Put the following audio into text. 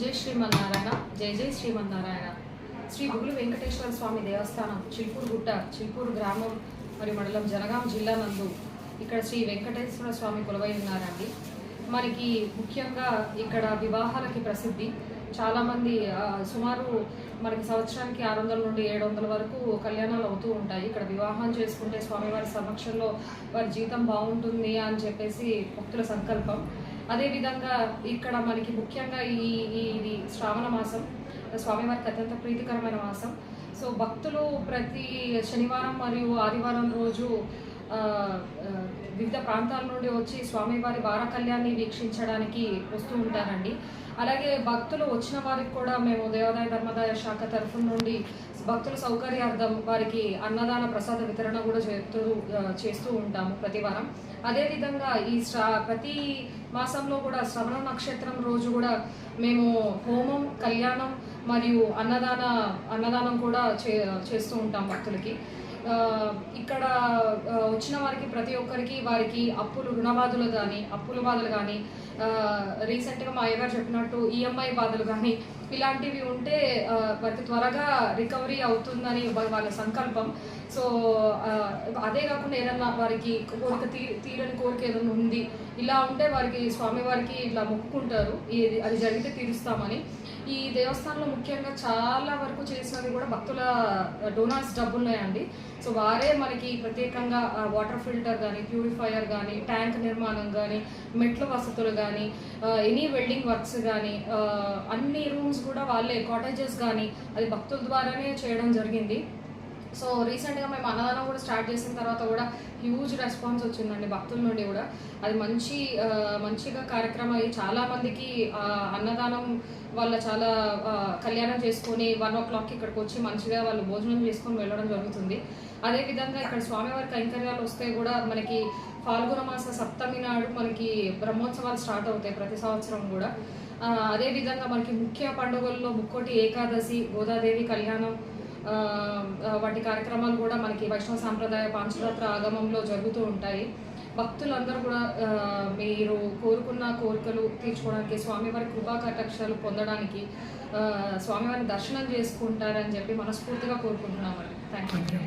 జై శ్రీమన్నారాయణ జై జై శ్రీమన్నారాయణ. శ్రీ గుగులు వెంకటేశ్వర స్వామి దేవస్థానం చిల్పూరు గుట్ట చిల్పూరు గ్రామం మరియు మండలం జనగాం జిల్లా నందు ఇక్కడ శ్రీ వెంకటేశ్వర స్వామి కొలువై ఉన్నారండి మనకి ముఖ్యంగా ఇక్కడ వివాహాలకి ప్రసిద్ధి. చాలామంది సుమారు మనకి సంవత్సరానికి ఆరు వందల నుండి ఏడు వందల వరకు కళ్యాణాలు అవుతూ ఉంటాయి. ఇక్కడ వివాహం చేసుకుంటే స్వామివారి సమక్షంలో వారి జీతం బాగుంటుంది అని చెప్పేసి భక్తుల సంకల్పం. అదేవిధంగా ఇక్కడ మనకి ముఖ్యంగా ఈ ఇది శ్రావణ మాసం స్వామివారికి అత్యంత ప్రీతికరమైన మాసం. సో భక్తులు ప్రతి శనివారం మరియు ఆదివారం రోజు వివిధ ప్రాంతాల నుండి వచ్చి స్వామివారి వార కళ్యాణాన్ని వీక్షించడానికి వస్తూ ఉంటారండి. అలాగే భక్తులు వచ్చిన వారికి కూడా మేము దేవాదాయ ధర్మదాయ శాఖ తరఫు నుండి భక్తుల సౌకర్యార్థం వారికి అన్నదాన ప్రసాద వితరణ కూడా చేస్తూ చేస్తూ ఉంటాము ప్రతి వారం. అదేవిధంగా ఈ శ్రా ప్రతి మాసంలో కూడా శ్రవణ నక్షత్రం రోజు కూడా మేము హోమం కళ్యాణం మరియు అన్నదాన అన్నదానం కూడా చే చేస్తూ ఉంటాం భక్తులకి. ఇక్కడ వచ్చిన వారికి ప్రతి ఒక్కరికి వారికి అప్పులు రుణబాధలు కానీ అప్పుల బాధలు కానీ రీసెంట్గా మా అయ్యగారు చెప్పినట్టు ఈఎంఐ బాధలు కానీ ఇలాంటివి ఉంటే వారికి త్వరగా రికవరీ అవుతుందని వాళ్ళ సంకల్పం. సో అదే కాకుండా ఏదన్నా వారికి కోరిక తీ తీరని కోరిక ఏదైనా ఉంది ఇలా ఉంటే వారికి స్వామివారికి ఇలా మొక్కుకుంటారు. ఇది అది జరిగితే తీరుస్తామని. ఈ దేవస్థానంలో ముఖ్యంగా చాలా వరకు చేసినవి కూడా భక్తుల డోనార్స్ డబ్బు ఉన్నాయండి సో వారే మనకి ప్రత్యేకంగా వాటర్ ఫిల్టర్ కానీ ప్యూరిఫైయర్ కానీ ట్యాంక్ నిర్మాణం కానీ మెట్ల వసతులు కానీ కానీ ఎనీ వెల్డింగ్ వర్క్స్ కానీ అన్ని రూమ్స్ కూడా వాళ్ళే కాటేజెస్ కానీ అది భక్తుల ద్వారానే చేయడం జరిగింది. సో రీసెంట్గా మేము అన్నదానం కూడా స్టార్ట్ చేసిన తర్వాత కూడా హ్యూజ్ రెస్పాన్స్ వచ్చిందండి భక్తుల నుండి కూడా. అది మంచి మంచిగా కార్యక్రమం అయ్యి చాలామందికి అన్నదానం వాళ్ళ చాలా కళ్యాణం చేసుకొని వన్ ఓ క్లాక్కి ఇక్కడికి వచ్చి మంచిగా వాళ్ళు భోజనం చేసుకొని వెళ్ళడం జరుగుతుంది. అదేవిధంగా ఇక్కడ స్వామివారి కైంకర్యాలు వస్తే కూడా మనకి ఫాల్గుణ మాస సప్తమి నాడు మనకి బ్రహ్మోత్సవాలు స్టార్ట్ అవుతాయి ప్రతి సంవత్సరం కూడా. అదేవిధంగా మనకి ముఖ్య పండుగల్లో ముక్కోటి ఏకాదశి గోదాదేవి కళ్యాణం వాటి కార్యక్రమాలు కూడా మనకి వైష్ణవ సాంప్రదాయ పాంచరాత్ర ఆగమంలో జరుగుతూ ఉంటాయి. భక్తులందరూ కూడా మీరు కోరుకున్న కోరికలు తీర్చుకోవడానికి స్వామివారి కృపా కటాక్షాలు పొందడానికి స్వామివారిని దర్శనం చేసుకుంటారని చెప్పి మనస్ఫూర్తిగా కోరుకుంటున్నామండి. Thank you